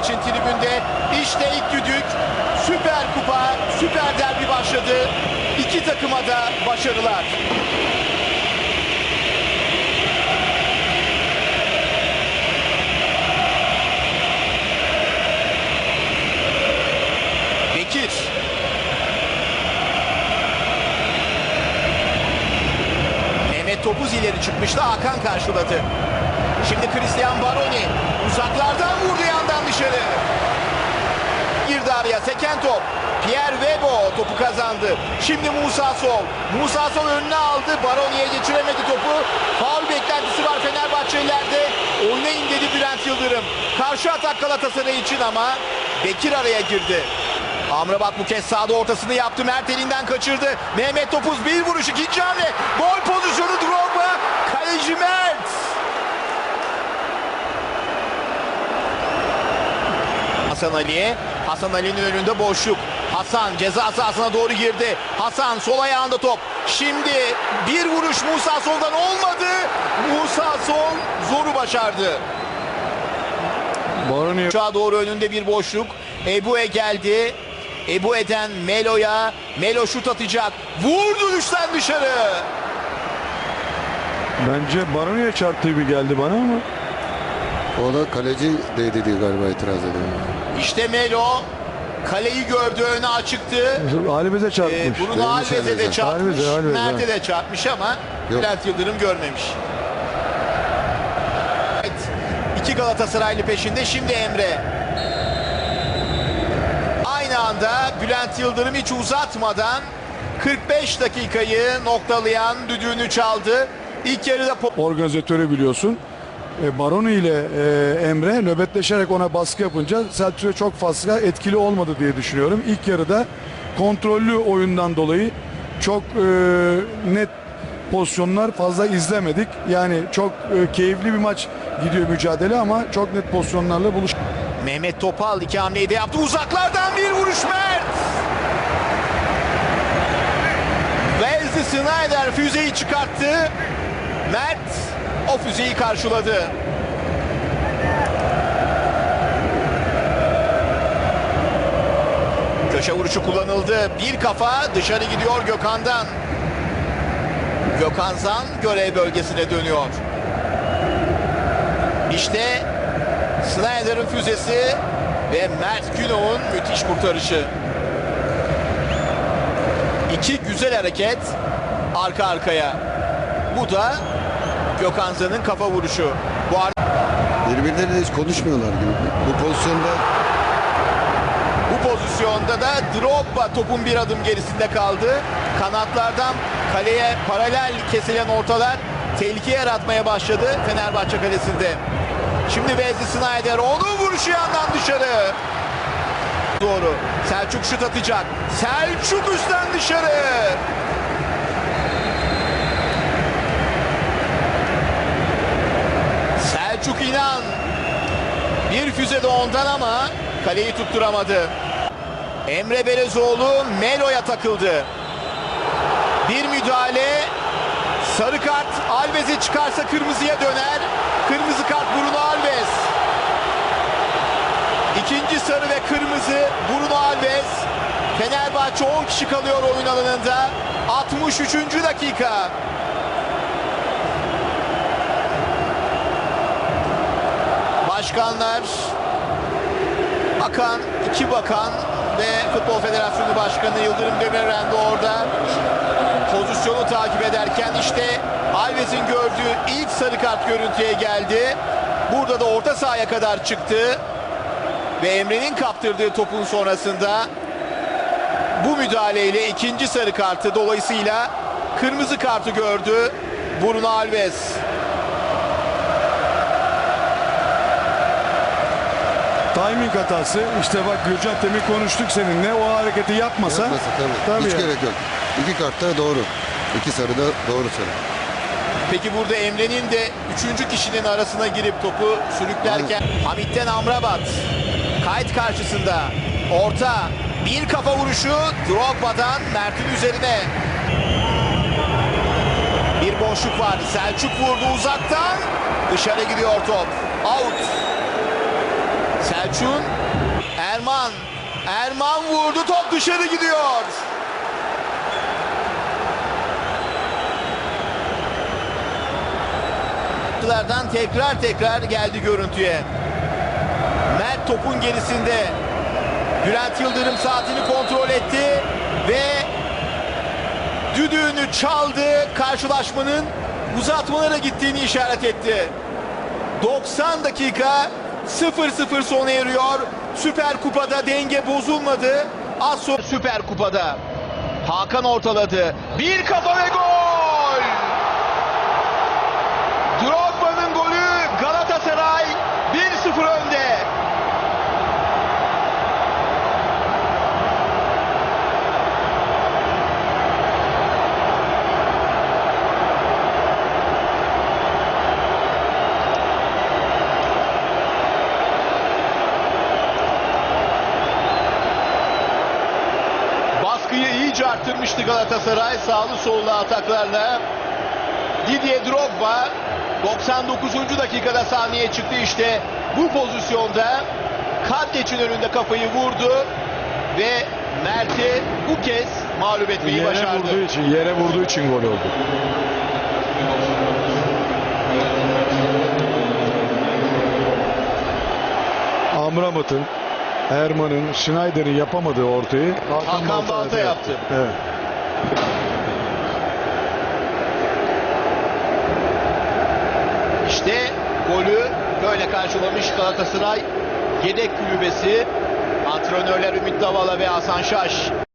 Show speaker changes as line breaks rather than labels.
için tribünde. İşte ilk düdük. Süper Kupa, Süper Derbi başladı. İki takıma da başarılar. Bekir. Mehmet Topuz ileri çıkmıştı. Hakan karşıladı. Şimdi Christian Baroni uzaklardan vurdu yandan dışarı. Girdi seken top. Pierre Webo topu kazandı. Şimdi Musa Sol. Musa Sol önüne aldı. Baroni'ye geçiremedi topu. Faul beklentisi var Fenerbahçelilerde. Oynayın dedi Bülent Yıldırım. Karşı atak Galatasaray için ama Bekir araya girdi. Amrabat bu kez sağda ortasını yaptı. Mert elinden kaçırdı. Mehmet Topuz bir vuruş ikinci hamle. Gol pozisyonu Drogba. Kaleci Mert. Hasan Ali'ye. Hasan Ali'nin önünde boşluk. Hasan ceza sahasına doğru girdi. Hasan sol ayağında top. Şimdi bir vuruş Musa Sol'dan olmadı. Musa Sol zoru başardı.
Baroni
Uçağa doğru önünde bir boşluk. Ebu'e geldi. Ebu'eden Melo'ya. Melo şut atacak. Vurdu düşten dışarı.
bence Baroni'ye çarptığı gibi geldi bana ama
O da kaleci değdi diye galiba itiraz ediyor.
İşte Melo. Kaleyi gördü öne açıktı.
Alibez'e
Ee,
çarpmış.
Bruno
Değmiş
Alves'e de
Alves'e.
çarpmış.
Alves'e, Alves'e.
Mert'e de çarpmış ama
Yok.
Bülent Yıldırım görmemiş. Evet, iki Galatasaraylı peşinde şimdi Emre. Aynı anda Bülent Yıldırım hiç uzatmadan 45 dakikayı noktalayan düdüğünü çaldı. İlk yarıda
organizatörü biliyorsun. E, Baroni ile e, Emre nöbetleşerek ona baskı yapınca Selçuk'a çok fazla etkili olmadı diye düşünüyorum. İlk yarıda kontrollü oyundan dolayı çok e, net pozisyonlar fazla izlemedik. Yani çok e, keyifli bir maç gidiyor mücadele ama çok net pozisyonlarla buluş.
Mehmet Topal iki hamleyi de yaptı. Uzaklardan bir vuruş Mert. Wesley Snyder füzeyi çıkarttı. Mert o füzeyi karşıladı. Köşe vuruşu kullanıldı. Bir kafa dışarı gidiyor Gökhan'dan. Gökhan Zan görev bölgesine dönüyor. İşte Snyder'ın füzesi ve Mert Günok'un müthiş kurtarışı. İki güzel hareket arka arkaya. Bu da Gökhan Zan'ın kafa vuruşu. Bu
Birbirleriyle hiç konuşmuyorlar gibi. Bu pozisyonda
Bu pozisyonda da Drogba topun bir adım gerisinde kaldı. Kanatlardan kaleye paralel kesilen ortalar tehlike yaratmaya başladı Fenerbahçe kalesinde. Şimdi Wesley Snyder onun vuruşu yandan dışarı. Doğru. Selçuk şut atacak. Selçuk üstten dışarı. Selçuk İnan bir füze de ondan ama kaleyi tutturamadı. Emre Belezoğlu Melo'ya takıldı. Bir müdahale. Sarı kart Alves'e çıkarsa kırmızıya döner. Kırmızı kart Bruno Alves. İkinci sarı ve kırmızı Bruno Alves. Fenerbahçe 10 kişi kalıyor oyun alanında. 63. dakika. Başkanlar Bakan, iki bakan ve Futbol Federasyonu Başkanı Yıldırım Demirören de orada pozisyonu takip ederken işte Alves'in gördüğü ilk sarı kart görüntüye geldi. Burada da orta sahaya kadar çıktı ve Emre'nin kaptırdığı topun sonrasında bu müdahaleyle ikinci sarı kartı dolayısıyla kırmızı kartı gördü Bruno Alves.
Timing hatası. İşte bak Gürcan Temir konuştuk seninle. O hareketi yapmasa,
yapmasa tabii.
tabii
Hiç
yani.
gerek yok. İki kartta doğru. İki sarı da doğru sarı.
Peki burada Emre'nin de üçüncü kişinin arasına girip topu sürüklerken Hamit'ten Amrabat kayıt karşısında orta bir kafa vuruşu Drogba'dan Mert'in üzerine bir boşluk var Selçuk vurdu uzaktan dışarı gidiyor top out Selçuk'un Erman. Erman vurdu top dışarı gidiyor. Lardan tekrar tekrar geldi görüntüye. Mert topun gerisinde. Bülent Yıldırım saatini kontrol etti ve düdüğünü çaldı. Karşılaşmanın uzatmalara gittiğini işaret etti. 90 dakika 0-0 sona eriyor. Süper Kupa'da denge bozulmadı. Az sonra Süper Kupa'da Hakan ortaladı. Bir kafa ve gol! Drogba'nın golü Galatasaray 1-0 önde. Baskıyı iyice arttırmıştı Galatasaray sağlı sollu ataklarla. Didier Drogba 99. dakikada sahneye çıktı işte bu pozisyonda Kaddeç'in önünde kafayı vurdu ve Mert'i bu kez mağlup etmeyi
Yere
başardı.
vurduğu için, yere vurduğu için gol oldu. Amrabat'ın, Erman'ın, Schneider'in yapamadığı ortayı
Hakan Balta yaptı.
Evet.
İşte golü böyle karşılamış Galatasaray yedek kulübesi antrenörler Ümit Davala ve Hasan Şaş.